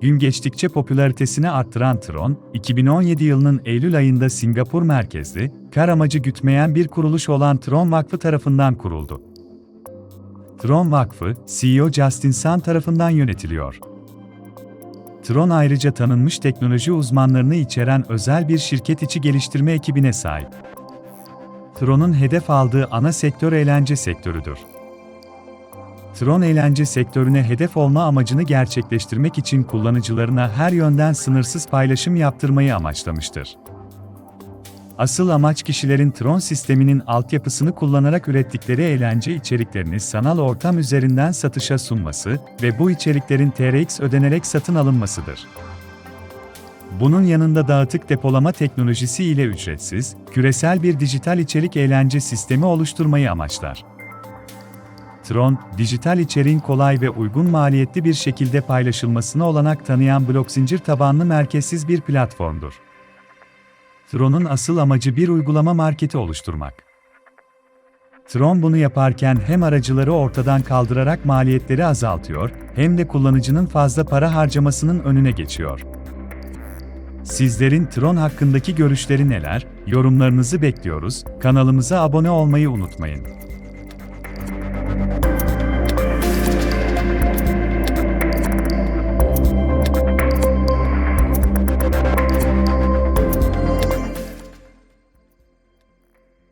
Gün geçtikçe popülaritesini arttıran Tron, 2017 yılının Eylül ayında Singapur merkezli, kar amacı gütmeyen bir kuruluş olan Tron Vakfı tarafından kuruldu. Tron Vakfı, CEO Justin Sun tarafından yönetiliyor. Tron ayrıca tanınmış teknoloji uzmanlarını içeren özel bir şirket içi geliştirme ekibine sahip. Tron'un hedef aldığı ana sektör eğlence sektörüdür. Tron eğlence sektörüne hedef olma amacını gerçekleştirmek için kullanıcılarına her yönden sınırsız paylaşım yaptırmayı amaçlamıştır. Asıl amaç kişilerin Tron sisteminin altyapısını kullanarak ürettikleri eğlence içeriklerini sanal ortam üzerinden satışa sunması ve bu içeriklerin TRX ödenerek satın alınmasıdır. Bunun yanında dağıtık depolama teknolojisi ile ücretsiz, küresel bir dijital içerik eğlence sistemi oluşturmayı amaçlar. Tron, dijital içeriğin kolay ve uygun maliyetli bir şekilde paylaşılmasına olanak tanıyan blok zincir tabanlı merkezsiz bir platformdur. Tron'un asıl amacı bir uygulama marketi oluşturmak. Tron bunu yaparken hem aracıları ortadan kaldırarak maliyetleri azaltıyor, hem de kullanıcının fazla para harcamasının önüne geçiyor. Sizlerin Tron hakkındaki görüşleri neler? Yorumlarınızı bekliyoruz. Kanalımıza abone olmayı unutmayın.